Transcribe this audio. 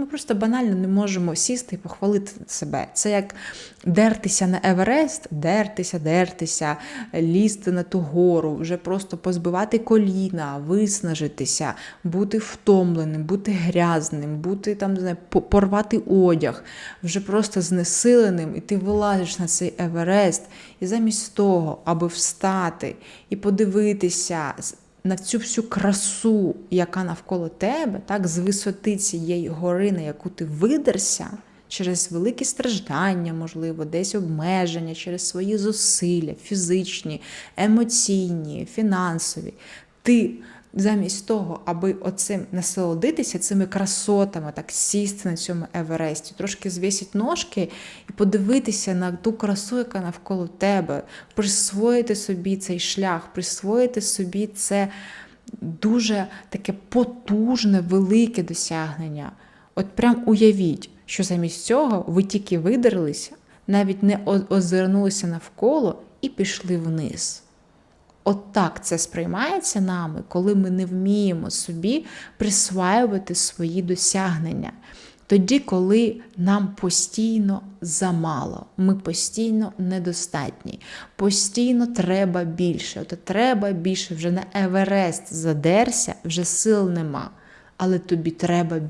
Ми просто банально не можемо сісти і похвалити себе. Це як дертися на Еверест, дертися, дертися, лізти на ту гору, вже просто позбивати коліна, виснажитися, бути втомленим, бути грязним, бути там, не знаю, порвати одяг, вже просто знесиленим, і ти вилазиш на цей Еверест, і замість того, аби встати і подивитися на цю всю красу, яка навколо тебе, так, з висоти цієї гори, на яку ти видерся, через великі страждання, можливо, десь обмеження, через свої зусилля, фізичні, емоційні, фінансові. Ти замість того, аби оцим насолодитися цими красотами, так сісти на цьому Евересті, трошки звісити ножки і подивитися на ту красу, яка навколо тебе, присвоїти собі цей шлях, присвоїти собі це дуже таке потужне, велике досягнення. От прям уявіть, що замість цього ви тільки видерлися, навіть не озирнулися навколо і пішли вниз. От так це сприймається нами, коли ми не вміємо собі присваювати свої досягнення. Тоді, коли нам постійно замало, ми постійно недостатні, постійно треба більше. От треба більше, вже на Еверест задерся, вже сил нема, але тобі треба більше.